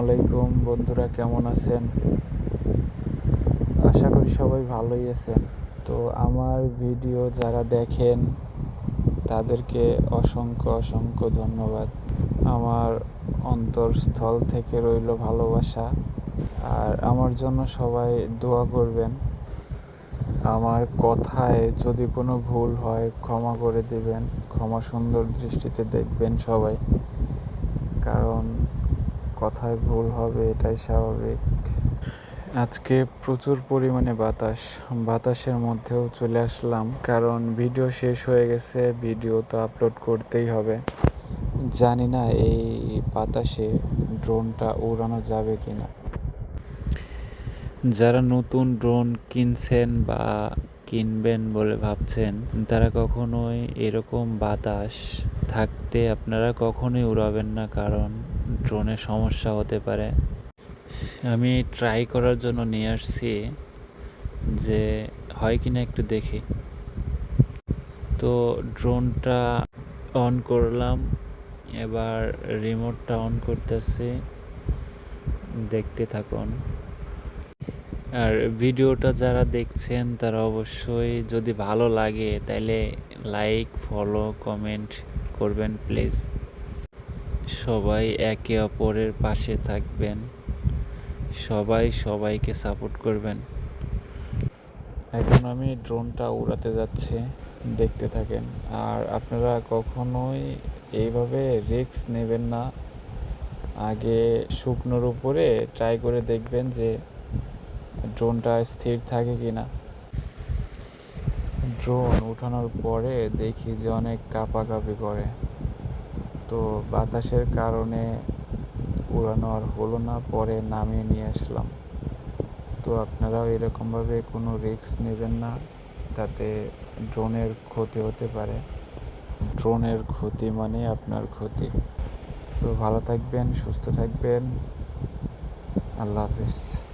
আলাইকুম বন্ধুরা, কেমন আছেন? আশা করি সবাই ভালোই আছেন। তো আমার ভিডিও যারা দেখেন, তাদেরকে অসংখ্য অসংখ্য ধন্যবাদ। আমার অন্তরস্থল থেকে রইল ভালোবাসা। আর আমার জন্য সবাই দোয়া করবেন। আমার কথায় যদি কোনো ভুল হয়, ক্ষমা করে দিবেন। ক্ষমা সুন্দর দৃষ্টিতে দেখবেন সবাই। কারণ কথায় ভুল হবে, এটাই স্বাভাবিক। আজকে প্রচুর পরিমাণে বাতাস। বাতাসের মধ্যেও চলে আসলাম, কারণ ভিডিও শেষ হয়ে গেছে, ভিডিও তো আপলোড করতেই হবে। জানি না এই বাতাসে ড্রোনটা উড়ানো যাবে কি না যারা নতুন ড্রোন কিনছেন বা কিনবেন বলে ভাবছেন, তারা কখনোই এরকম বাতাস থাকতে আপনারা কখনোই উড়াবেন না, কারণ ড্রোনের সমস্যা হতে পারে। আমি ট্রাই করার জন্য নিয়ে আসছি যে হয় কিনা একটু দেখি। তো ড্রোনটা অন করলাম, এবার রিমোটটা অন করতেছি। দেখতে থাকুন। আর ভিডিওটা যারা দেখছেন, তারা অবশ্যই যদি ভালো লাগে তাহলে লাইক ফলো কমেন্ট করবেন প্লিজ সবাই একে অপরের পাশে থাকবেন। সবাই সবাইকে সাপোর্ট করবেন। এখন আমি ড্রোনটা উড়াতে যাচ্ছি, দেখতে থাকেন। আর আপনারা কখনোই এইভাবে রিস্ক নেবেন না। আগে শুকনোর উপরে ট্রাই করে দেখবেন যে ড্রোনটা স্থির থাকে কি না ড্রোন উঠানোর পরে দেখি যে অনেক কাঁপাকাঁপি করে। তো বাতাসের কারণে উড়ানো আর হলো না, পরে নামিয়ে নিয়ে আসলাম। তো আপনারাও এরকমভাবে কোনো রিস্ক নেবেন না, তাতে ড্রোনের ক্ষতি হতে পারে। ড্রোনের ক্ষতি মানে আপনার ক্ষতি। তো ভালো থাকবেন, সুস্থ থাকবেন। আল্লাহ হাফিজ।